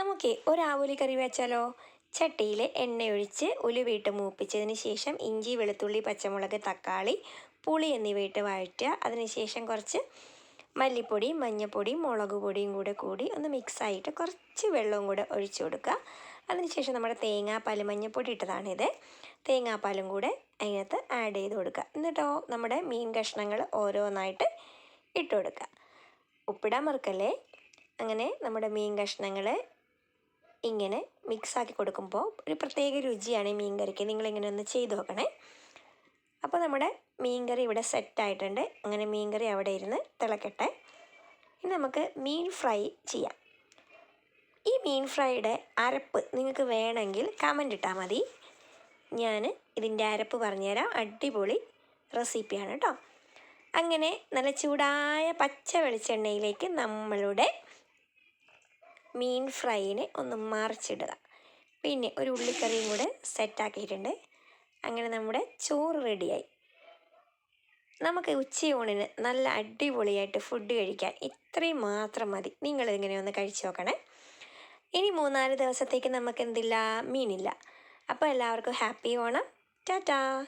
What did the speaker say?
നമുക്ക് ഒരു ആവോലി കറി വെച്ചാലോ? ചട്ടിയിൽ എണ്ണയൊഴിച്ച് ഉലുവിട്ട് മൂപ്പിച്ചതിന് ശേഷം ഇഞ്ചി വെളുത്തുള്ളി പച്ചമുളക് തക്കാളി പുളി എന്നിവയിട്ട് വഴറ്റുക. അതിനുശേഷം കുറച്ച് മല്ലിപ്പൊടി മഞ്ഞൾപ്പൊടി മുളക് പൊടിയും കൂടെ കൂടി ഒന്ന് മിക്സായിട്ട് കുറച്ച് വെള്ളവും കൂടെ ഒഴിച്ചു കൊടുക്കുക. അതിനുശേഷം നമ്മുടെ തേങ്ങാപ്പാൽ മഞ്ഞൾപ്പൊടി ഇട്ടതാണിത്. തേങ്ങാപ്പാലും കൂടെ അതിനകത്ത് ആഡ് ചെയ്ത് കൊടുക്കുക. എന്നിട്ടോ നമ്മുടെ മീൻ കഷ്ണങ്ങൾ ഓരോന്നായിട്ട് ഇട്ട് കൊടുക്കുക. ഉപ്പിടാൻ മറക്കല്ലേ? അങ്ങനെ നമ്മുടെ മീൻ കഷ്ണങ്ങൾ ഇങ്ങനെ മിക്സാക്കി കൊടുക്കുമ്പോൾ ഒരു പ്രത്യേക രുചിയാണ് മീൻ കറിക്ക് നിങ്ങളിങ്ങനെ ഒന്ന് ചെയ്ത് നോക്കണേ. അപ്പോൾ നമ്മുടെ മീൻ കറി ഇവിടെ സെറ്റായിട്ടുണ്ട്. അങ്ങനെ മീൻ കറി അവിടെ ഇരുന്ന് തിളക്കട്ടെ. ഇനി നമുക്ക് മീൻ ഫ്രൈ ചെയ്യാം. ഈ മീൻ ഫ്രൈയുടെ അരപ്പ് നിങ്ങൾക്ക് വേണമെങ്കിൽ കമന്റ് ഇട്ടാൽ മതി. ഞാൻ ഇതിന്റെ അരപ്പ് പറഞ്ഞുതരാം. അടിപൊളി റെസിപ്പിയാണ് കേട്ടോ. അങ്ങനെ നല്ല ചൂടായ പച്ച വെളിച്ചെണ്ണയിലേക്ക് നമ്മളുടെ മീൻ ഫ്രൈനെ ഒന്ന് മറിച്ചിടുക. പിന്നെ ഒരു ഉള്ളിക്കറിയും കൂടെ സെറ്റാക്കിയിട്ടുണ്ട്. അങ്ങനെ നമ്മുടെ ചോറ് റെഡിയായി. നമുക്ക് ഉച്ചയൂണിന് നല്ല അടിപൊളിയായിട്ട് ഫുഡ് കഴിക്കാൻ ഇത്രയും മാത്രം മതി. നിങ്ങളിങ്ങനെ ഒന്ന് കഴിച്ചു നോക്കണേ. ഇനി മൂന്നാൽ ദിവസത്തേക്ക് നമുക്ക് എന്തില്ല മീനില്ല. അപ്പോൾ എല്ലാവർക്കും ഹാപ്പി ഓണം. ടാറ്റാ.